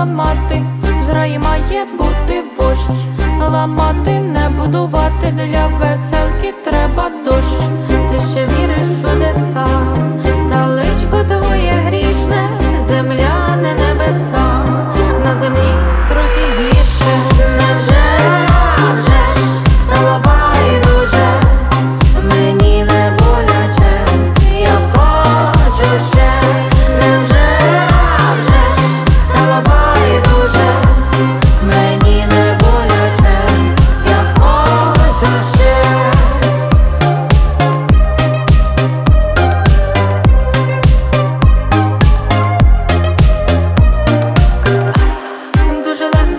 ламати, в зраї має бути вождь, ламати не будувати. Для веселки треба дощ.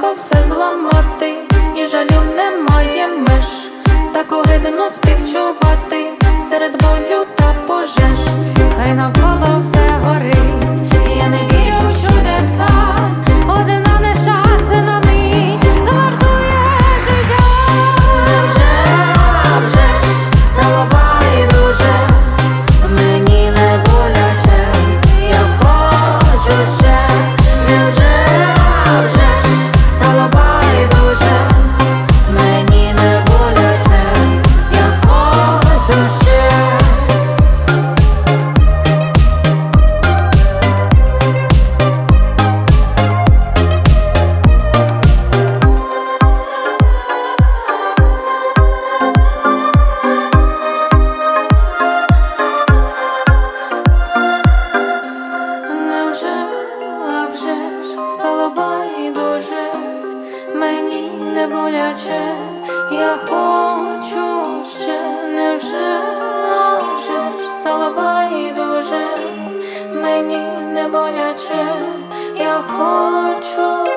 легко все зламати, і жалю немає меж, так огидно співчу. буде боляче, я хочу ще не вже ж стало байдуже, мені не боляче, я хочу.